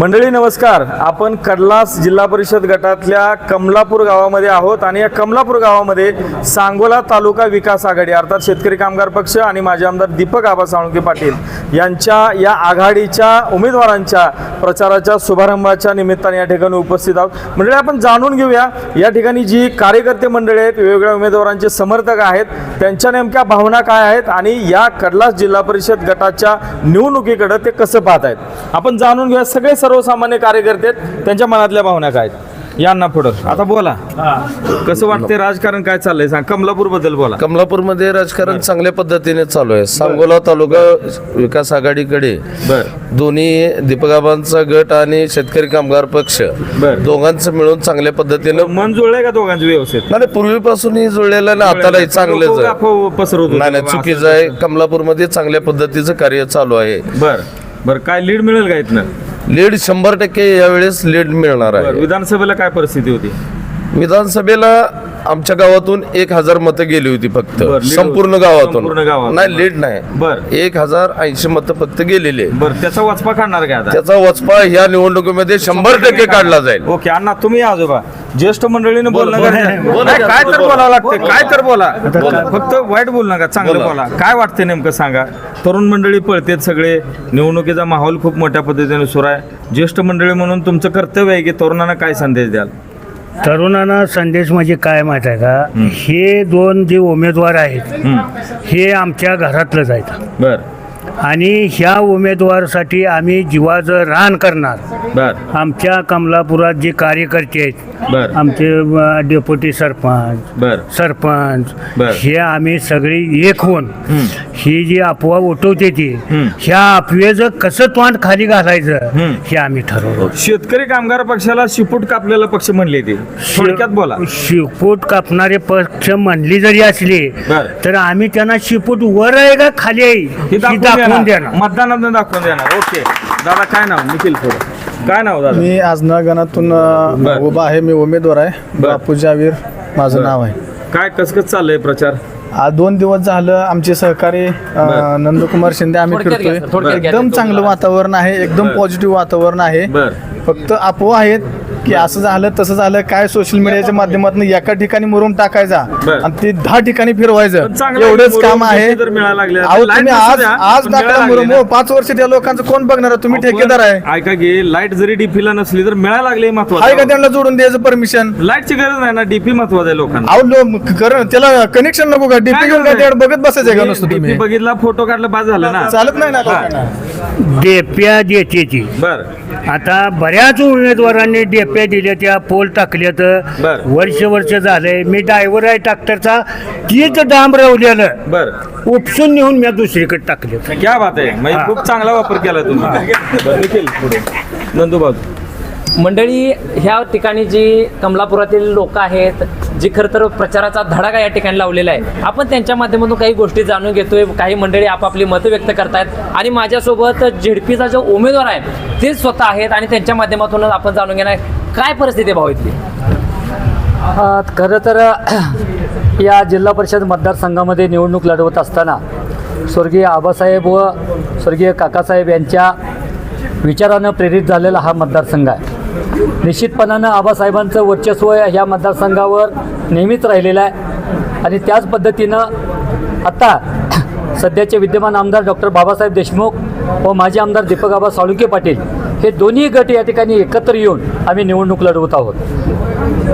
मंडळी नमस्कार. आपण कडलास जिल्हा परिषद गटातल्या कमलापूर गावामध्ये आहोत आणि या कमलापूर गावामध्ये सांगोला तालुका विकास आघाडी अर्थात शेतकरी कामगार पक्ष आणि माजी आमदार दीपक आबा साळुंके पाटील यांच्या या आघाडीच्या उमेदवारांच्या प्रचाराच्या शुभारंभाच्या निमित्ताने या ठिकाणी उपस्थित आहोत. मंडळी आपण जाणून घेऊया या ठिकाणी जी कार्यकर्ते मंडळी आहेत वेगवेगळ्या उमेदवारांचे समर्थक आहेत त्यांच्या नेमक्या भावना काय आहेत आणि या कडलास जिल्हा परिषद गटाच्या निवडणुकीकडे ते कसं पाहत आहेत. आपण जाणून घेऊया सगळे सर्वसामान्य कार्यकर्ते आहेत. त्यांच्या मनातल्या भावना काय आहेत? यांना पुढं. आता बोला. कसं वाटतंय राजकारण काय चाललंय? सांग. कमलापूरबद्दल बोला. कमलापूरमध्ये राजकारण चांगल्या पद्धतीने चालू आहे. सांगोला तालुका विकास आघाडीकडे बर. दोन्ही दीपकाबांचा गट आणि शेतकरी कामगार पक्ष बर. दोघांचं मिळून चांगल्या पद्धतीनं मन जुळलंय का दोघांचं व्यवस्थित? नाही पूर्वीपासूनही जुळलेलं ना आतालाही चांगलंच लोकं आहे. अफवा पसरवत होते नाही चुकीचं आहे. कमलापूरमध्ये चांगल्या पद्धतीचं कार्य चालू आहे. बर. बर काय लीड मिळेल का इथनं? लीड शंभर टक्के यावेळेस लीड मिळणार बर आहे विधानसभेला काय परिस्थिती होती? विधानसभेला आमच्या गावातून एक हजार मतं गेली होती फक्त. बरं, lead संपूर्ण होती. गावातून. संपूर्ण गावातून. नाही लीड नाही. बर. एक हजार ऐंशी मतं फक्त गेलेली आहे बर त्याचा वचपा काढणार काय आता? त्याचा वचपा ह्या निवडणुकीमध्ये शंभर टक्के काढला जाईल. ओके अण्णा तुम्ही या आजोबा. ज्येष्ठ मंडळीने बोलणं बोला, गरजेचं आहे. बोला, नाही, काय तर बोला. बोलावं लागते काय तर बोला. बोला. फक्त वाईट बोलू नका चांगलं बोला. बोला. काय वाटते नेमकं सांगा. तरुण मंडळी पळतेत सगळे. निवडणुकीचा माहोल खूप मोठ्या पद्धतीने सुरू आहे. ज्येष्ठ मंडळी म्हणून तुमचं कर्तव्य आहे की तरुणांना काय संदेश द्याल? तरुणांना संदेश म्हणजे काय माहीत आहे का? हे दोन जे उमेदवार आहेत हे आमच्या घरातलंच आहेत. बर. आणि ह्या उमेदवारासाठी आम्ही जीवाचं रान करणार बर आमच्या कमलापुरात जे कार्यकर्ते आहेत बर आमचे अ, डेप्युटी सरपंच बर सरपंच बर. हे आम्ही सगळी एक होऊन. ही जी अफवा उठवते ती. ह्या अफवेचं कसं तोंड खाली घालायचं. हे आम्ही ठरवलं शेतकरी कामगार पक्षाला शिपूट कापलेला पक्ष म्हणले ते थोडक्यात बोला शिपूट कापणारे पक्ष म्हणली जरी असली बर. तर आम्ही त्यांना शिपूट वर आहे का खाली आहे हे ही दाखवून दाखवून देणार. मतदानात दाखवून देणार. ओके. दादा काय नाव? निखिल पुढे काय नाव दादा? मी गणातून अ, बर. उभा आहे. मी उमेदवार आहे. बर. बापू जावीर माझं. नाव आहे. काय कस कस चाललंय प्रचार? आज दोन दिवस झालं आमचे सहकारी अ, बर. नंदकुमार शिंदे आम्ही थोडक्यात घ्या, सर, फिरतोय थोडक्यात घ्या. एकदम चांगलं वातावरण आहे. एकदम. पॉझिटिव्ह वातावरण आहे. बर. फक्त अफवा आहेत. की असं झालं तसं झालं काय सोशल मीडियाच्या माध्यमातून एका ठिकाणी मुरुम टाकायचा बर. आणि ते दहा ठिकाणी फिरवायचं. चांगलं एवढंच मुरुम काम आहे. मिळायला लागले, अहो तुम्ही आज आज टाकला मुरुम. हो. पाच वर्ष त्या लोकांचं कोण बघणार? आहे? तुम्ही ठेकेदार आहे. ऐका की लाइट जरी डीपीला नसली तर मिळायला लागले आहे का महत्वाचं त्यांना जोडून द्यायचं परमिशन लाईटची गरज नाही ना डीपी महत्वाचं आहे लोकांना. अहो लो- कर त्याला कनेक्शन नको का? डीपी घेऊन काय त्याकडे बघत बसायचं का नुसतं तुम्ही? बघितला फोटो काढला बाद झालं ना. चालत नाही ना. लोकांना. डेप्या देतेची बर. आता बऱ्याच उमेदवारांनी डेप्या दिल्या त्या पोल टाकल्या तर बर. वर्ष वर्ष झालंय. मी ड्रायव्हर आहे ट्रॅक्टरचा तीच डांब रवलेलं बर. उपसून नेऊन मी दुसरीकडे टाकले क्या बात आहे. म्हणजे. खूप चांगला वापर केला तुम्ही. बरं, निखिल पुढे. नंदूबाबू मंडळी ह्या ठिकाणी जी कमलापुरातील लोक आहेत जी खरं तर प्रचाराचा धडाका या ठिकाणी लावलेला आहे. आपण त्यांच्या माध्यमातून काही गोष्टी जाणून घेतोय काही मंडळी आपापली मतं व्यक्त करतायत. आणि माझ्यासोबत झेडपीचा जो उमेदवार आहे ते स्वतः आहेत आणि त्यांच्या माध्यमातूनच आपण जाणून घेणार आहे. काय परिस्थिती भाव भाऊ इथली? खरं तर या जिल्हा परिषद मतदारसंघामध्ये निवडणूक लढवत असताना स्वर्गीय आबासाहेब व स्वर्गीय काकासाहेब यांच्या विचारानं प्रेरित झालेला हा मतदारसंघ आहे. निश्चितपणानं आबासाहेबांचं वर्चस्व ह्या मतदारसंघावर नेहमीच राहिलेलं आहे. आणि त्याच पद्धतीनं आता सध्याचे विद्यमान आमदार डॉक्टर बाबासाहेब देशमुख व माजी आमदार दीपक आबा साळुंके पाटील हे दोन्ही गट या ठिकाणी एकत्र येऊन आम्ही निवडणूक लढवत आहोत.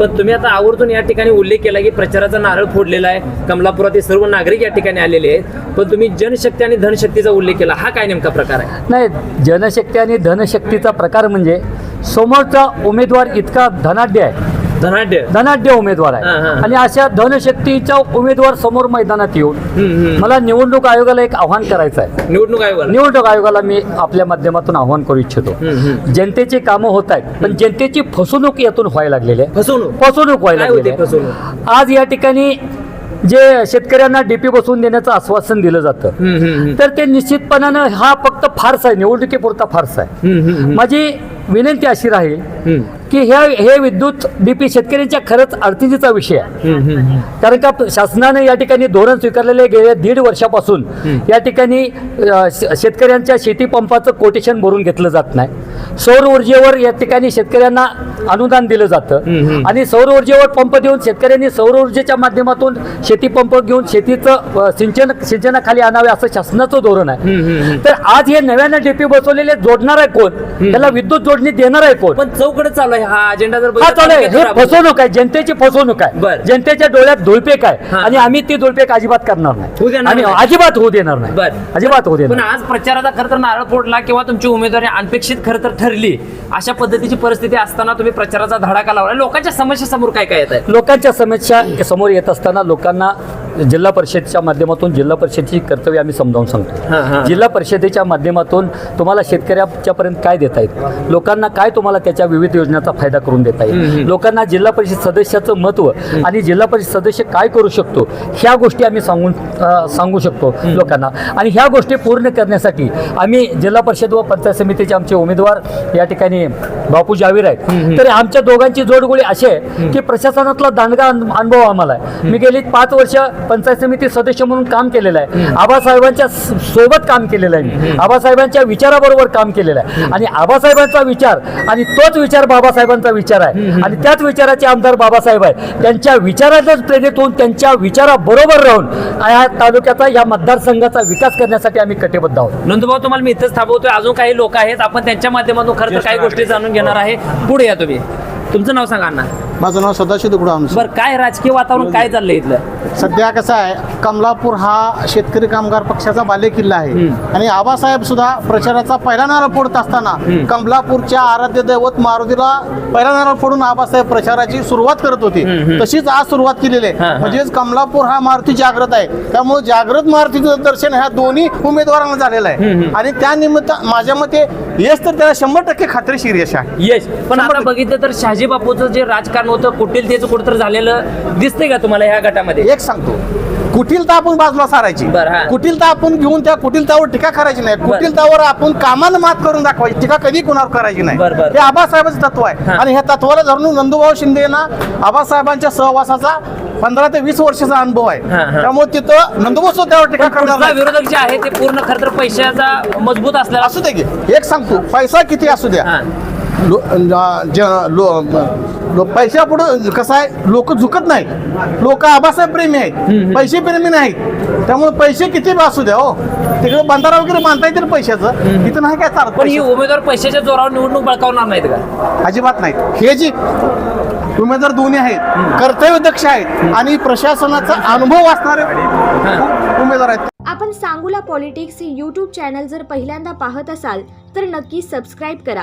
पण तुम्ही आता आवर्जून या ठिकाणी उल्लेख केला की प्रचाराचा नारळ फोडलेला आहे. कमलापुरातील सर्व नागरिक या ठिकाणी आलेले आहेत. पण तुम्ही जनशक्ती आणि धनशक्तीचा उल्लेख केला. हा काय नेमका प्रकार आहे? नाही जनशक्ती आणि धनशक्तीचा प्रकार म्हणजे समोरचा उमेदवार इतका धनाढ्य आहे. धनाढ्य. धनाढ्य उमेदवार. आहे. आणि अशा धनशक्तीचा उमेदवार समोर मैदानात येऊन. मला निवडणूक आयोगाला एक आव्हान करायचं आहे. निवडणूक आयोगाला? निवडणूक आयोगाला मी आपल्या माध्यमातून आव्हान करू इच्छितो. जनतेची कामं होत आहेत पण जनतेची फसवणूक यातून व्हायला लागलेली आहे. फसवणूक? फसवणूक व्हायला लागलेली आहे. आज या ठिकाणी जे शेतकऱ्यांना डीपी बसवून देण्याचं आश्वासन दिलं जातं. तर ते निश्चितपणानं हा फक्त फारसा आहे निवडणुकीपुरता फारसा आहे. माझी विनंती अशी राहील. की ह्या हे विद्युत डीपी शेतकऱ्यांच्या खरंच अडचणीचा विषय आहे. कारण का शासनाने या ठिकाणी धोरण स्वीकारलेले गेल्या दीड वर्षापासून या ठिकाणी शेतकऱ्यांच्या शेती पंपाचं कोटेशन भरून घेतलं जात नाही सौर ऊर्जेवर या ठिकाणी शेतकऱ्यांना अनुदान दिलं जातं. आणि सौर ऊर्जेवर पंप देऊन शेतकऱ्यांनी सौर ऊर्जेच्या माध्यमातून शेती पंप घेऊन शेतीचं सिंचन सिंचनाखाली आणावे असं शासनाचं धोरण आहे. तर आज हे नव्यानं डीपी बसवलेले जोडणार आहे कोण? त्याला विद्युत जोडणी देणार आहे कोण? पण चौकडे चालू आहे. हा अजेंडा जर हा चालू आहे. हे. फसवणूक आहे. जनतेची फसवणूक. आहे. जनतेच्या डोळ्यात धुळपेक आहे. आणि आम्ही ती धुळपेक अजिबात करणार नाही. आणि. अजिबात होऊ देणार नाही. अजिबात होऊ देणार आज प्रचाराचा खरं तर नारळ फोडला किंवा तुमची उमेदवारी अनपेक्षित खरं तर ठरली. अशा पद्धतीची परिस्थिती असताना तुम्ही प्रचाराचा धडाका लावला. लोकांच्या समस्या समोर काय काय येत आहे लोकांच्या समस्या समोर येत असताना लोकांना जिल्हा परिषदेच्या माध्यमातून जिल्हा परिषदेची कर्तव्य आम्ही समजावून. सांगतो. जिल्हा परिषदेच्या माध्यमातून तुम्हाला शेतकऱ्याच्या पर्यंत काय देता येईल? लोकांना काय तुम्हाला त्याच्या विविध योजनांचा फायदा करून देता येईल? लोकांना जिल्हा परिषद सदस्याचं महत्त्व आणि जिल्हा परिषद सदस्य काय करू शकतो ह्या गोष्टी आम्ही सांगून सांगू शकतो लोकांना. आणि ह्या गोष्टी पूर्ण करण्यासाठी आम्ही जिल्हा परिषद व पंचायत समितीचे आमचे उमेदवार या ठिकाणी बापू जावीर आहेत. तर आमच्या दोघांची जोडगोळी अशी आहे की प्रशासनातला दांडगा अन- अनुभव आम्हाला आहे. मी गेली पाच वर्ष पंचायत समिती सदस्य म्हणून काम केलेलं आहे. आबासाहेबांच्या सोबत काम केलेलं आहे. मी आबासाहेबांच्या विचाराबरोबर काम केलेलं आहे. आणि आबासाहेबांचा विचार आणि तोच विचार बाबासाहेबांचा विचार आहे. आणि त्याच विचाराचे आमदार बाबासाहेब आहेत. त्यांच्या विचारातच प्रेरित होऊन त्यांच्या विचाराबरोबर राहून या तालुक्याचा या मतदारसंघाचा विकास करण्यासाठी आम्ही कटिबद्ध आहोत. नंदुभाऊ तुम्हाला मी इथंच थांबवतोय. अजून काही लोक आहेत. आपण त्यांच्या माध्यमातून खरं तर काही गोष्टी जाणून घेणार आहे. पुढे या तुम्ही. तुमचं नाव सांगा अण्णा. माझं नाव सदाशिव दुकडा आमचं. बरं काय राजकीय वातावरण काय चाललंय इथलं? सध्या कसं आहे कमलापूर हा शेतकरी कामगार पक्षाचा बालेकिल्ला आहे. आणि आबासाहेब सुद्धा प्रचाराचा पहिला नारळ फोडत असताना कमलापूरच्या आराध्य दैवत मारुतीला पहिला नारळ फोडून आबासाहेब प्रचाराची सुरुवात करत होते. तशीच आज सुरुवात केलेली. आहे. म्हणजेच कमलापूर हा मारुती जागृत आहे. त्यामुळे जागृत मारुतीचं दर्शन ह्या दोन्ही उमेदवारांना झालेलं आहे. आणि त्या निमित्त माझ्या मते यश तर त्याला शंभर टक्के खात्रीशीर यश आहे. यश. पण आता बघितलं तर शहाजी बापूचं जे राजकारण होतं कुटीलतेचं कुठं झालेलं दिसतंय का तुम्हाला ह्या गटामध्ये? एक सांगतो. कुटीलता आपण बाजूला सारायची बरं, हा. कुटीलता आपण घेऊन त्या कुटीलतावर टीका करायची नाही बरं. कुटीलतावर आपण कामानं मात करून दाखवायची टीका कधी कुणावर करायची नाही बरं, बरं. हे आबासाहेबांचं तत्व आहे हा. आणि ह्या तत्वाला धरून नंदुभाऊ शिंदे यांना आबासाहेबांच्या सहवासाचा पंधरा ते वीस वर्षाचा अनुभव आहे हा, हा. त्यामुळे तिथं नंदुभाऊ सुद्धा त्यावर टीका करणार पुढचा नाही. विरोधक जे आहे ते पूर्ण खरं तर पैशाचा मजबूत असलेला असू दे की एक सांगतो पैसा किती असू द्या हा. लो- ज- लो- लो- पैशा पुढे कसं आहे? लोक झुकत नाहीत. लोक आबासाहेब प्रेमी आहेत. पैसे प्रेमी नाहीत. त्यामुळे पैसे किती असू द्या हो. तिकडे बंधारा वगैरे बांधता येतील पैशाचं. इथं नाही काय चालत पण ही पैसे. उमेदवार पैशाच्या जोरावर निवडणूक बळकावणार नाहीत का? अजिबात नाही हे जी उमेदवार दोन्ही आहेत कर्तव्यदक्ष आहेत आणि प्रशासनाचा अनुभव असणारे उमेदवार आहेत. आपण सांगूला पॉलिटिक्स हे यूट्यूब चॅनल जर पहिल्यांदा पाहत असाल तर नक्की सबस्क्राईब करा.